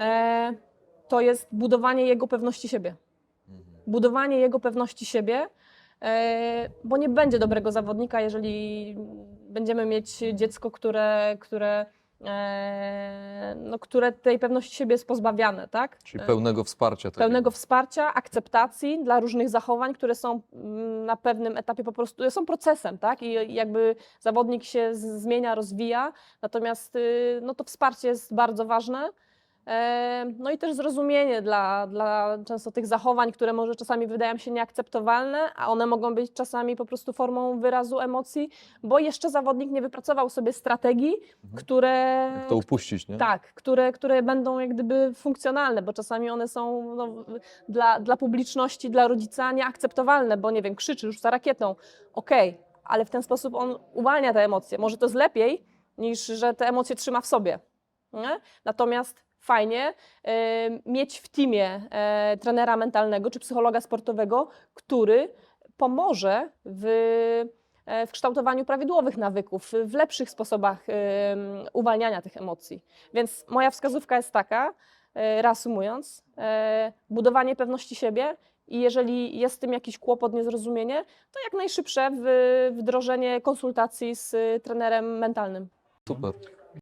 e, to jest budowanie jego pewności siebie. Budowanie jego pewności siebie, e, bo nie będzie dobrego zawodnika, jeżeli będziemy mieć dziecko, które, które, e, no, które tej pewności siebie jest pozbawiane, tak? Czyli pełnego wsparcia. takiego. pełnego wsparcia, akceptacji dla różnych zachowań, które są mm, na pewnym etapie po prostu, są procesem, tak? I jakby zawodnik się zmienia, rozwija, natomiast y, no to wsparcie jest bardzo ważne. No i też zrozumienie dla, dla często tych zachowań, które może czasami wydają się nieakceptowalne, a one mogą być czasami po prostu formą wyrazu emocji, bo jeszcze zawodnik nie wypracował sobie strategii, które, Mhm. Jak to upuścić, nie? tak, które, które będą jak gdyby funkcjonalne, bo czasami one są no, dla, dla publiczności, dla rodzica nieakceptowalne, bo nie wiem, krzyczy już za rakietą. Okej, ale w ten sposób on uwalnia te emocje. Może to jest lepiej, niż że te emocje trzyma w sobie. Nie? Natomiast fajnie e, mieć w teamie e, trenera mentalnego czy psychologa sportowego, który pomoże w, e, w kształtowaniu prawidłowych nawyków, w lepszych sposobach uwalniania tych emocji. Więc moja wskazówka jest taka, e, reasumując, budowanie pewności siebie i jeżeli jest z tym jakiś kłopot, niezrozumienie, to jak najszybsze wdrożenie konsultacji z trenerem mentalnym. Super.